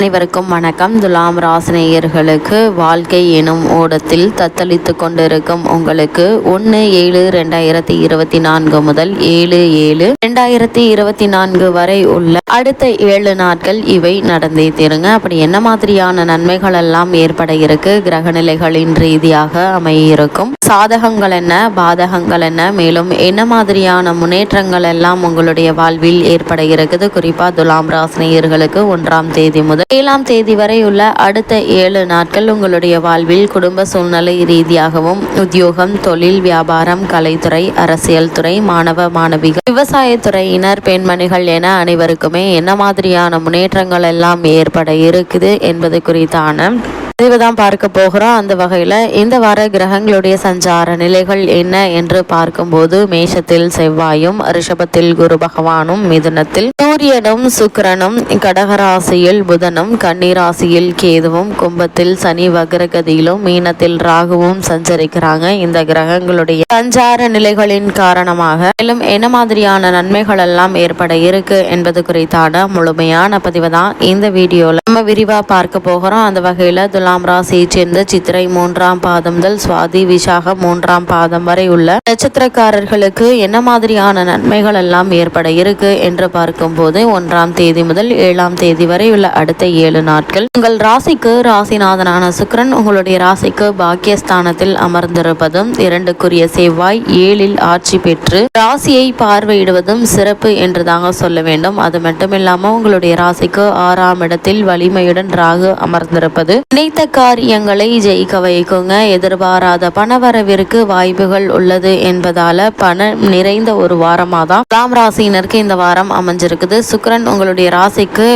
அனைவருக்கும் வணக்கம். துலாம் ராசினேயர்களுக்கு வாழ்க்கை எனும் ஓடத்தில் தத்தளித்து கொண்டிருக்கும் உங்களுக்கு ஒன்று ஏழு ரெண்டாயிரத்தி இருபத்தி நான்கு முதல் ஏழு ஏழு ரெண்டாயிரத்தி இருபத்தி நான்கு வரை உள்ள அடுத்த ஏழு நாட்கள் இவை நடந்தே தீருங்க. அப்படி என்ன மாதிரியான நன்மைகள் எல்லாம் ஏற்பட இருக்கு? கிரகநிலைகளின் ரீதியாக அமையிருக்கும். சாதகங்கள் என்ன? பாதகங்கள் என்ன? மேலும் என்ன மாதிரியான முன்னேற்றங்கள் எல்லாம் உங்களுடைய வாழ்வில் ஏற்பட இருக்குது? குறிப்பா துலாம் ராசினியர்களுக்கு ஒன்றாம் தேதி முதல் ஏழாம் தேதி வரை உள்ள அடுத்த ஏழு நாட்கள் உங்களுடைய வாழ்வில் குடும்ப சூழ்நிலை ரீதியாகவும் உத்தியோகம் தொழில் வியாபாரம் கலைத்துறை அரசியல் துறை மாணவ மாணவிகள் விவசாயத்துறையினர் பெண்மணிகள் என அனைவருக்குமே என்ன மாதிரியான முன்னேற்றங்கள் எல்லாம் ஏற்பட இருக்குது என்பது குறித்தான தான் பார்க்க போகிறோம். அந்த வகையில் இந்த வார கிரகங்களுடைய சஞ்சார நிலைகள் என்ன என்று பார்க்கும்போது மேஷத்தில் செவ்வாயும் ரிஷபத்தில் குரு பகவானும் மிதுனத்தில் சூரியனும் சுக்கிரனும் கடகராசியில் புதனும் கன்னிராசியில் கேதுவும் கும்பத்தில் சனி வக்ரகதியிலும் மீனத்தில் ராகுவும் சஞ்சரிக்கிறாங்க. இந்த கிரகங்களுடைய சஞ்சார நிலைகளின் காரணமாக மேலும் என்ன மாதிரியான நன்மைகள் எல்லாம் ஏற்பட இருக்கு என்பது குறித்தான முழுமையான பதிவு தான் இந்த வீடியோல நம்ம விரிவா பார்க்க போகிறோம். அந்த வகையில பதினாலாம் ராசியை சேர்ந்த சித்திரை மூன்றாம் பாதம் முதல் சுவாதி விசாகம் மூன்றாம் பாதம் வரை உள்ள நட்சத்திரக்காரர்களுக்கு என்ன மாதிரியான நன்மைகள் எல்லாம் ஏற்பட இருக்கு என்று பார்க்கும்போது ஒன்றாம் தேதி முதல் ஏழாம் தேதி வரை உள்ள அடுத்த ஏழு நாட்கள். உங்கள் ராசிக்கு ராசிநாதனான சுக்ரன் உங்களுடைய ராசிக்கு பாக்கியஸ்தானத்தில் அமர்ந்திருப்பதும் இரண்டுக்குரிய செவ்வாய் ஏழில் ஆட்சி பெற்று ராசியை பார்வையிடுவதும் சிறப்பு என்று தாங்க சொல்ல வேண்டும். அது மட்டுமில்லாம உங்களுடைய ராசிக்கு ஆறாம் இடத்தில் வலிமையுடன் ராகு அமர்ந்திருப்பது. நினைத்த காரியங்களை ஜெயிக்க வைக்குங்க. எதிர்பாராத பணவரவிற்கு வாய்ப்புகள் உள்ளது என்பதால பணம் நிறைந்த ஒரு வாரமாக தான் ராம் ராசினருக்கு இந்த வாரம் அமைஞ்சிருக்குது. சுக்ரன் உங்களுடைய ராசிக்கு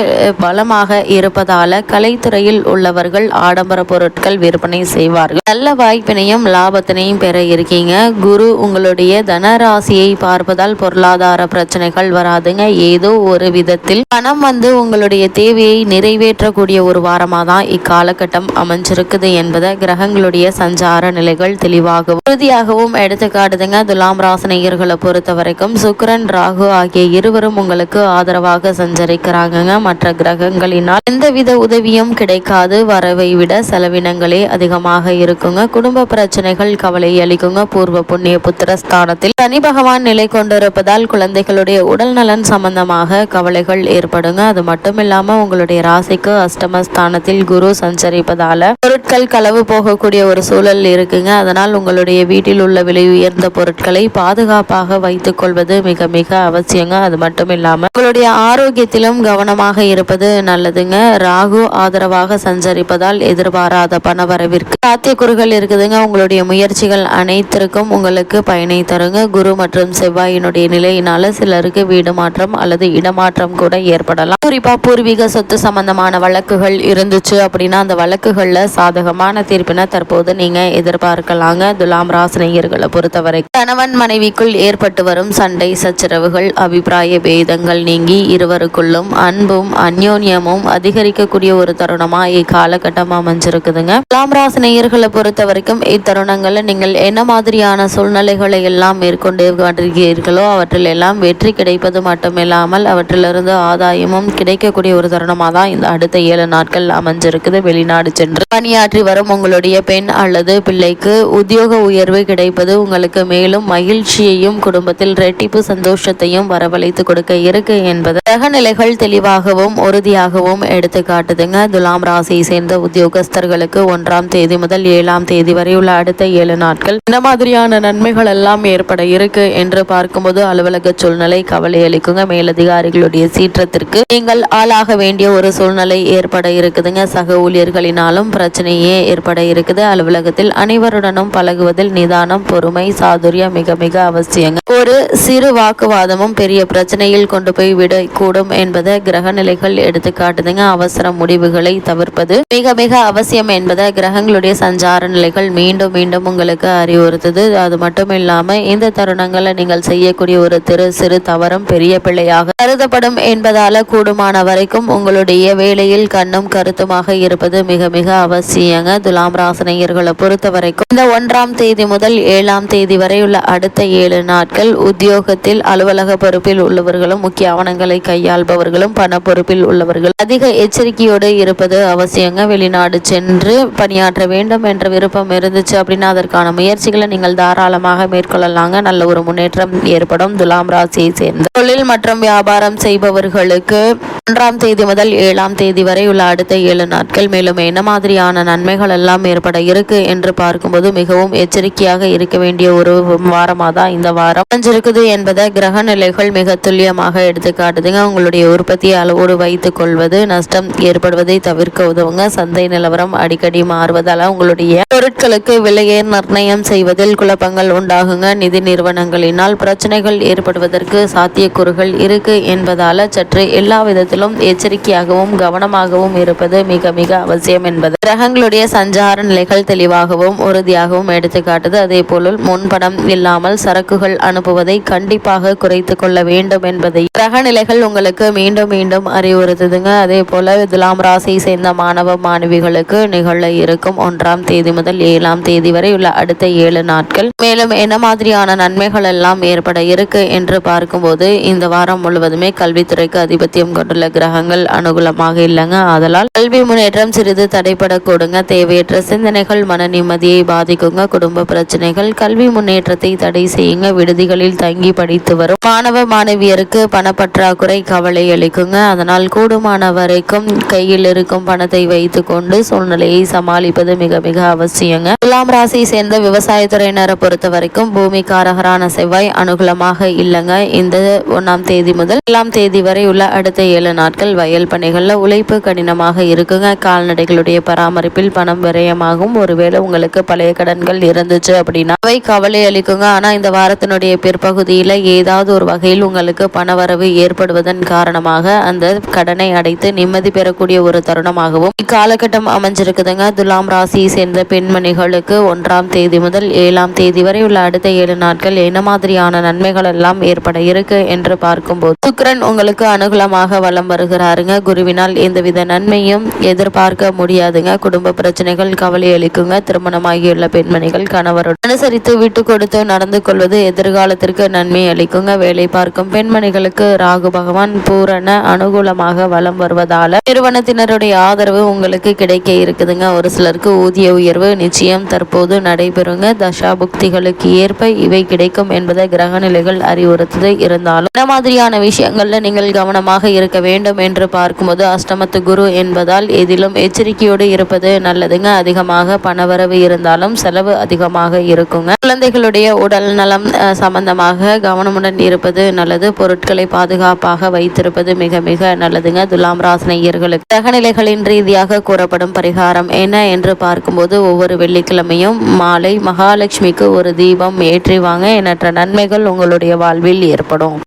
பலமாக இருப்பதால கலைத்துறையில் உள்ளவர்கள் ஆடம்பர பொருட்கள் விற்பனை செய்வார்கள். நல்ல வாய்ப்பினையும் லாபத்தினையும் பெற இருக்கீங்க. குரு உங்களுடைய தனராசியை பார்ப்பதால் பொருளாதார பிரச்சனைகள் வராதுங்க. ஏதோ ஒரு விதத்தில் பணம் வந்து உங்களுடைய தேவையை நிறைவேற்றக்கூடிய ஒரு வாரமாக தான் இக்காலகட்டம் அமைஞ்சிருக்குது என்பதை கிரகங்களுடைய சஞ்சார நிலைகள் தெளிவாகவும் உறுதியாகவும் எடுத்து காட்டுதுங்க. துலாம் ராசினியர்களை பொறுத்த வரைக்கும் சுக்கிரன் ராகு ஆகிய இருவரும் உங்களுக்கு ஆதரவாக சஞ்சரிக்கிறாங்கங்க. மற்ற கிரகங்களினால் எந்தவித உதவியும் கிடைக்காது. வரவை விட செலவினங்களே அதிகமாக இருக்குங்க. குடும்ப பிரச்சனைகள் கவலை அளிக்குங்க. பூர்வ புண்ணிய புத்திர ஸ்தானத்தில் சனி பகவான் நிலை கொண்டிருப்பதால் குழந்தைகளுடைய உடல் நலன் சம்பந்தமாக கவலைகள் ஏற்படுங்க. அது மட்டும் இல்லாம உங்களுடைய ராசிக்கு அஷ்டமஸ்தானத்தில் குரு சஞ்சரிப்பதால் பொருட்கள் களவு போகக்கூடிய ஒரு சூழல் இருக்குங்க. அதனால் உங்களுடைய வீட்டில் உள்ள விலை உயர்ந்த பொருட்களை பாதுகாப்பாக வைத்துக் கொள்வது மிக மிக அவசியங்க. அது மட்டும் இல்லாம உங்களுடைய ஆரோக்கியத்திலும் கவனமாக இருப்பது நல்லதுங்க. ராகு ஆதரவாக சஞ்சரிப்பதால் எதிர்பாராத பணவரவிற்கு சாத்தியக்கூறுகள் இருக்குதுங்க. உங்களுடைய முயற்சிகள் அனைத்திற்கும் உங்களுக்கு பயனை தருங்க. குரு மற்றும் செவ்வாயினுடைய நிலையினால சிலருக்கு வீடு மாற்றம் அல்லது இடமாற்றம் கூட ஏற்படலாம். குறிப்பா பூர்வீக சொத்து சம்பந்தமான வழக்குகள் இருந்துச்சு அப்படின்னா அந்த வழக்கு வழக்குகள்ல சாதகமான தீர்ப்பினை தற்போது நீங்க எதிர்பார்க்கலாங்க. துலாம் ராசினியர்களை பொறுத்தவரை கணவன் மனைவிக்குள் ஏற்பட்டு வரும் சண்டை சச்சரவுகள் அபிப்பிராய பேதங்கள் நீங்கி இருவருக்குள்ளும் அன்பும் அந்யோன்யமும் அதிகரிக்கக்கூடிய ஒரு தருணமா இக்காலகட்டமாக அமைஞ்சிருக்குதுங்க. துலாம் ராசினியர்களை பொறுத்த வரைக்கும் இத்தருணங்கள்ல நீங்கள் என்ன மாதிரியான சூழ்நிலைகளை எல்லாம் மேற்கொண்டு வருகிறீர்களோ அவற்றில் எல்லாம் வெற்றி கிடைப்பது மட்டுமில்லாமல் அவற்றிலிருந்து ஆதாயமும் கிடைக்கக்கூடிய ஒரு தருணமாக தான் இந்த அடுத்த ஏழு நாட்கள் அமைஞ்சிருக்குது. வெளிநாடு சென்று பணியாற்றி வரும் உங்களுடைய பெண் அல்லது பிள்ளைக்கு உத்தியோக உயர்வு கிடைப்பது உங்களுக்கு மேலும் மகிழ்ச்சியையும் குடும்பத்தில் ரெட்டிப்பு சந்தோஷத்தையும் வரவழைத்து கொடுக்க இருக்கு என்பது கிரகநிலைகள் தெளிவாகவும் உறுதியாகவும் எடுத்து காட்டுதுங்க. துலாம் ராசியை சேர்ந்த உத்தியோகஸ்தர்களுக்கு ஒன்றாம் தேதி முதல் ஏழாம் தேதி வரை உள்ள அடுத்த ஏழு நாட்கள் இந்த மாதிரியான நன்மைகள் எல்லாம் ஏற்பட இருக்கு என்று பார்க்கும்போது அலுவலக சூழ்நிலை கவலை அளிக்குங்க. மேலதிகாரிகளுடைய சீற்றத்திற்கு நீங்கள் ஆளாக வேண்டிய ஒரு சூழ்நிலை ஏற்பட இருக்குதுங்க. சக ஊழியர்களின் ஊழியர்களினாலும் பிரச்சனையே ஏற்பட இருக்குது. அலுவலகத்தில் அனைவருடனும் பழகுவதில் நிதானம் பொறுமை சாதுரியம் மிக மிக அவசியங்க. ஒரு சிறு வாக்குவாதமும் பெரிய பிரச்சனையில் கொண்டு போய் விட கூடும் என்பதை கிரகநிலைகள் எடுத்து காட்டுதுங்க. அவசர முடிவுகளை தவிர்ப்பது மிக மிக அவசியம் என்பதை கிரகங்களுடைய சஞ்சார நிலைகள் மீண்டும் மீண்டும் உங்களுக்கு அறிவுறுத்துது. அது மட்டும் இல்லாம இந்த தருணங்களை நீங்கள் செய்யக்கூடிய ஒரு திரு சிறு தவறும் பெரிய பிள்ளையாக கருதப்படும் என்பதால கூடுமான வரைக்கும் உங்களுடைய வேலையில் கண்ணும் கருத்துமாக இருப்பது மிக மிக அவசியங்க. துலாம் ராசினியர்களை பொறுத்த வரைக்கும் இந்த ஒன்றாம் தேதி முதல் ஏழாம் தேதி வரை உள்ள அடுத்த ஏழு நாட்கள் உத்தியோகத்தில் அலுவலக பொறுப்பில் உள்ளவர்களும் முக்கிய ஆவணங்களை கையாள்பவர்களும் பண பொறுப்பில் உள்ளவர்கள் அதிக எச்சரிக்கையோடு இருப்பது அவசியங்க. வெளிநாடு சென்று பணியாற்ற வேண்டும் என்ற விருப்பம் இருந்துச்சு அப்படின்னா அதற்கான முயற்சிகளை நீங்கள் தாராளமாக மேற்கொள்ளலாங்க. நல்ல ஒரு முன்னேற்றம் ஏற்படும். துலாம் ராசியை சேர்ந்த தொழில் மற்றும் வியாபாரம் செய்பவர்களுக்கு ஒன்றாம் தேதி முதல் ஏழாம் தேதி வரை உள்ள அடுத்த ஏழு நாட்கள் மேலும் என்ன மாதிரியான நன்மைகள் எல்லாம் ஏற்பட இருக்கு என்று பார்க்கும்போது மிகவும் எச்சரிக்கையாக இருக்க வேண்டிய ஒரு வாரமாக தான் இந்த வாரம். அமைஞ்சிருக்குது என்பதை கிரக நிலைகள் மிக துல்லியமாக எடுத்துக்காட்டுதுங்க உங்களுடைய உற்பத்தியை அளவோடு வைத்துக் கொள்வது நஷ்டம் ஏற்படுவதை தவிர்க்க உதவுங்க. சந்தை நிலவரம் அடிக்கடி மாறுவதால உங்களுடைய பொருட்களுக்கு விலையை நிர்ணயம் செய்வதில் குழப்பங்கள் உண்டாகுங்க. நிதி நிறுவனங்களினால் பிரச்சனைகள் ஏற்படுவதற்கு சாத்தியக்கூறுகள் இருக்கு என்பதால சற்று எல்லா விதத்திலும் எச்சரிக்கையாகவும் கவனமாகவும் இருப்பது மிக மிக அவசியம் என்பது. கிரகங்களுடைய சஞ்சார நிலைகள் தெளிவாகவும் உறுதியாகவும் எடுத்துக்காட்டுது. அதே போல முன்பணம் இல்லாமல் சரக்குகள் அனுப்புவதை கண்டிப்பாக குறைத்து கொள்ள வேண்டும் என்பதை. கிரக நிலைகள் உங்களுக்கு மீண்டும் மீண்டும் அறிவுறுத்துதுங்க. அதே போல துலாம் ராசியை சேர்ந்த மாணவ மாணவிகளுக்கு நிகழ இருக்கும் ஒன்றாம் தேதி முதல் ஏழாம் தேதி வரை உள்ள அடுத்த ஏழு நாட்கள். மேலும் என்ன மாதிரியான நன்மைகள் எல்லாம் ஏற்பட இருக்கு என்று பார்க்கும்போது இந்த வாரம் முழுவதுமே கல்வித்துறைக்கு அதிபத்தியம் கொண்டுள்ள கிரகங்கள் அனுகூலமாக இல்லைங்க. அதனால் கல்வி முன்னேற்றம் சிறிது தடைபடக்கூடுங்க தேவையற்ற சிந்தனைகள் மன நிம்மதியை பாதிக்குங்க. குடும்ப பிரச்சனைகள் கல்வி முன்னேற்றத்தை தடை செய்யுங்க. விடுதிகளில் தங்கி படித்து வரும் மாணவ மாணவியருக்கு பணப்பற்றாக்குறை கவலை அளிக்குங்க. அதனால் கூடுமான வரைக்கும் கையில் இருக்கும் பணத்தை வைத்து கொண்டு சூழ்நிலையை சமாளிப்பது மிக மிக அவசியங்க. துலாம் ராசியை சேர்ந்த விவசாயத்துறையினரை பொறுத்த வரைக்கும் பூமி காரகரான செவ்வாய் அனுகூலமாக இல்லைங்க. இந்த ஒன்னாம் தேதி முதல் ஏழாம் தேதி வரை உள்ள அடுத்த ஏழு நாட்கள் வயல் பணிகளில் உழைப்பு கடினமாக இருக்குங்க. கால்நடைகளுடைய பராமரிப்பில் பணம் விரயமாகும். ஒருவேளை உங்களுக்கு பழைய கடன்கள் இருந்துச்சு அப்படின்னா அவை கவலை அளிக்குங்க. ஆனால் இந்த வாரத்தினுடைய பிற்பகுதியில் ஏதாவது ஒரு வகையில் உங்களுக்கு பணவரவு ஏற்படுவதன் காரணமாக அந்த கடனை அடைத்து நிம்மதி பெறக்கூடிய ஒரு தருணமாகவும் இக்காலகட்டம் அமைஞ்சிருக்குதுங்க. துலாம் ராசியை சேர்ந்த பெண்மணிகளுக்கு ஒன்றாம் தேதி முதல் ஏழாம் தேதி வரை உள்ள அடுத்த ஏழு நாட்கள் என்ன மாதிரியான நன்மைகள் எல்லாம் ஏற்பட இருக்கு என்று பார்க்கும்போது சுக்கரன் உங்களுக்கு அனுகூலமாக வலம் வருகிறாருங்க. குருவினால் எந்தவித நன்மையும் எதிர்பார்க்க முடியாதுங்க. குடும்ப பிரச்சனைகள் கவலை அளிக்குங்க. திருமணமாகியுள்ள பெண்மணிகள் கணவருடன் அனுசரித்து விட்டு கொடுத்து நடந்து கொள்வது எதிர்காலத்திற்கு நன்மை அளிக்குங்க. வேலை பார்க்கும் பெண்மணிகளுக்கு ராகு பகவான் பூரண அனுகூலமாக வலம் வருவதால நிறுவனத்தினருடைய ஆதரவு உங்களுக்கு கிடைக்க இருக்குதுங்க. ஒரு சிலருக்கு ஊதிய உயர்வு நிச்சயம் தற்போது நடைபெறுங்க. தசா புக்திகளுக்கு ஏற்ப இவை கிடைக்கும் என்பதை கிரக நிலைகள் அறிவுறுத்தது. இருந்தாலும் இந்த மாதிரியான விஷயங்கள்ல நீங்கள் கவனமாக இருக்க வேண்டும் வேண்டும் என்று பார்க்கும்போது அஷ்டமத்து குரு என்பதால் எதிலும் எச்சரிக்கையோடு இருப்பது நல்லதுங்க. அதிகமாக பணவரவு இருந்தாலும் செலவு அதிகமாக இருக்குங்க. குழந்தைகளுடைய உடல் நலம் சம்பந்தமாக கவனமுடன் இருப்பது நல்லது. பொருட்களை பாதுகாப்பாக வைத்திருப்பது மிக மிக நல்லதுங்க. துலாம் ராசினியர்களுக்கு கிரகநிலைகளின் ரீதியாக கூறப்படும் பரிகாரம் என்ன என்று பார்க்கும்போது ஒவ்வொரு வெள்ளிக்கிழமையும் மாலை மகாலட்சுமிக்கு ஒரு தீபம் ஏற்றி வாங்க. எண்ணற்ற நன்மைகள் உங்களுடைய வாழ்வில் ஏற்படும்.